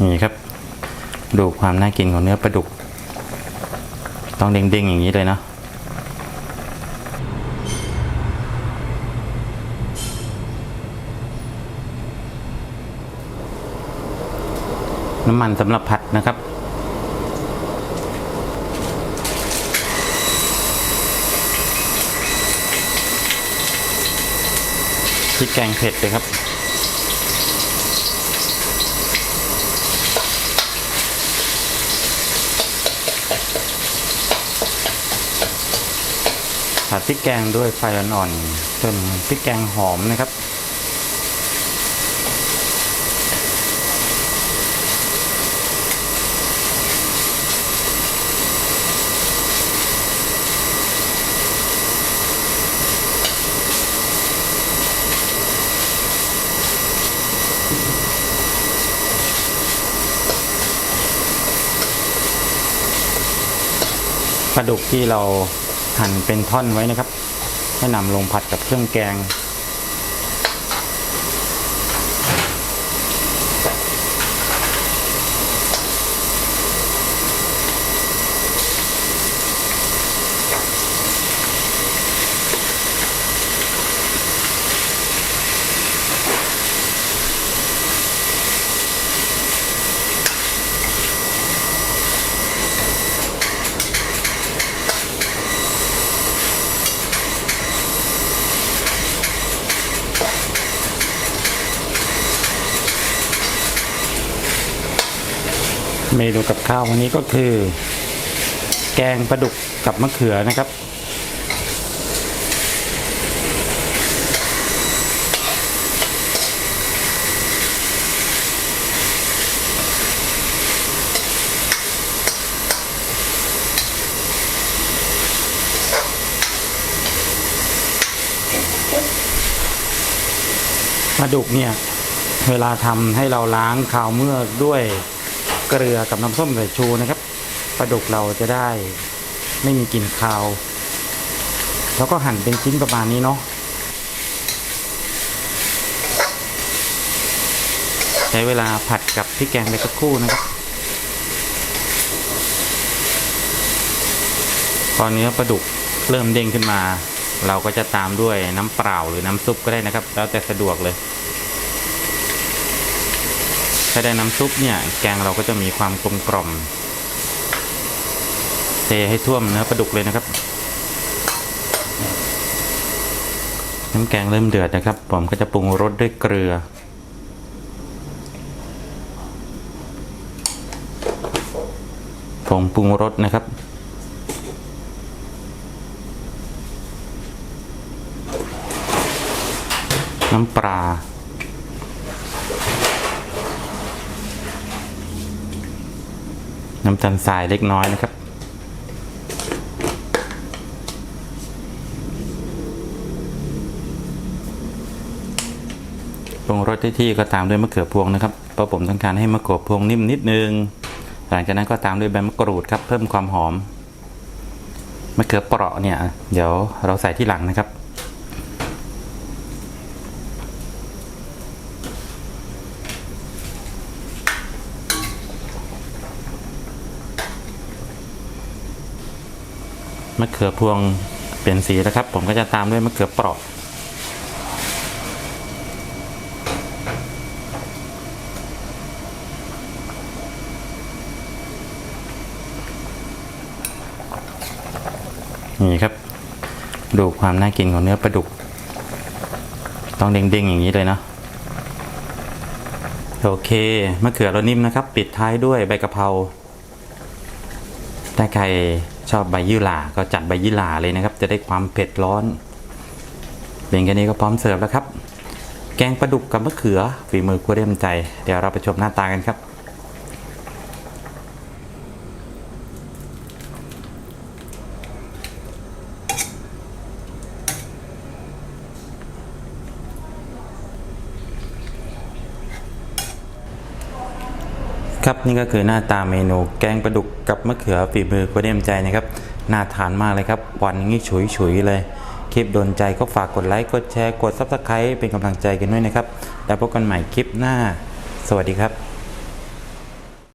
นี่ครับ ดูความน่ากินของเนื้อปลาดุก ต้องเด้งๆอย่างนี้เลยเนาะน้ำมันสำหรับผัดนะครับ พริกแกงเผ็ดเลยครับ ผัดพริกแกงด้วยไฟอ่อนๆจนพริกแกงหอมนะครับ ปลาดุกที่เรา หั่นเป็นท่อนไว้นะครับ ให้นำลงผัดกับเครื่องแกง เมนูกับข้าววันนี้ก็คือ แกงปลาดุกกับมะเขือนะครับ ปลาดุกเนี่ย เวลาทำให้เราล้างคาวเมื่อด้วย เกลือกับน้ำส้มสายชูนะครับปลาดุกเราจะได้ไม่มีกลิ่นคาว แล้วก็หั่นเป็นชิ้นประมาณนี้เนาะใช้เวลาผัดกับพริกแกงไปสักครู่นะครับพอเนื้อปลาดุกเริ่มเด้งขึ้นมา เราก็จะตามด้วยน้ำเปล่าหรือน้ำซุปก็ได้นะครับ แล้วแต่สะดวกเลย ถ้าได้น้ำซุปเนี่ย แกงเราก็จะมีความกลมกล่อม เทให้ท่วมเนื้อปลาดุกเลยนะครับน้ำแกงเริ่มเดือดนะครับ ผมก็จะปรุงรสด้วยเกลือ ผงปรุงรสนะครับ น้ำปลา น้ำตาลทรายเล็กน้อยนะครับ ปรุงรสที่ที่ก็ตามด้วยมะเขือพวงนะครับเพราะผมต้องการให้มะเขือพวงนิ่มนิดนึง หลังจากนั้นก็ตามด้วยใบมะกรูดครับ เพิ่มความหอมมะเขือเปราะเนี่ย เดี๋ยวเราใส่ที่หลังนะครับ มะเขือพวงเปลี่ยนสีแล้วครับ ผมก็จะตามด้วยมะเขือเปราะนี่ครับ ดูความน่ากินของเนื้อปลาดุก ต้องเด้งๆอย่างนี้เลยเนาะโอเคมะเขือเรานิ่มนะครับ ปิดท้ายด้วยใบกะเพราถ้าใคร ชอบใบยี่หร่าก็จัดใบยี่หร่าเลยนะครับ จะได้ความเผ็ดร้อนเป็นแค่นี้ก็พร้อมเสิร์ฟแล้วครับ แกงปลาดุกกับมะเขือฝีมือครัวเรียมใจ เดี๋ยวเราไปชมหน้าตากันครับ ครับนี่ก็คือหน้าตาเมนูแกงปลาดุกกับมะเขือฝีมือคุณเอ็มใจนะครับน่าทานมากเลยครับวันนี้ฉุยฉุยๆเลย คลิปโดนใจก็ฝากกดไลค์กดแชร์กดซับสไครต์เป็นกำลังใจกันด้วยนะครับ แล้วพบกันใหม่คลิปหน้า สวัสดีครับ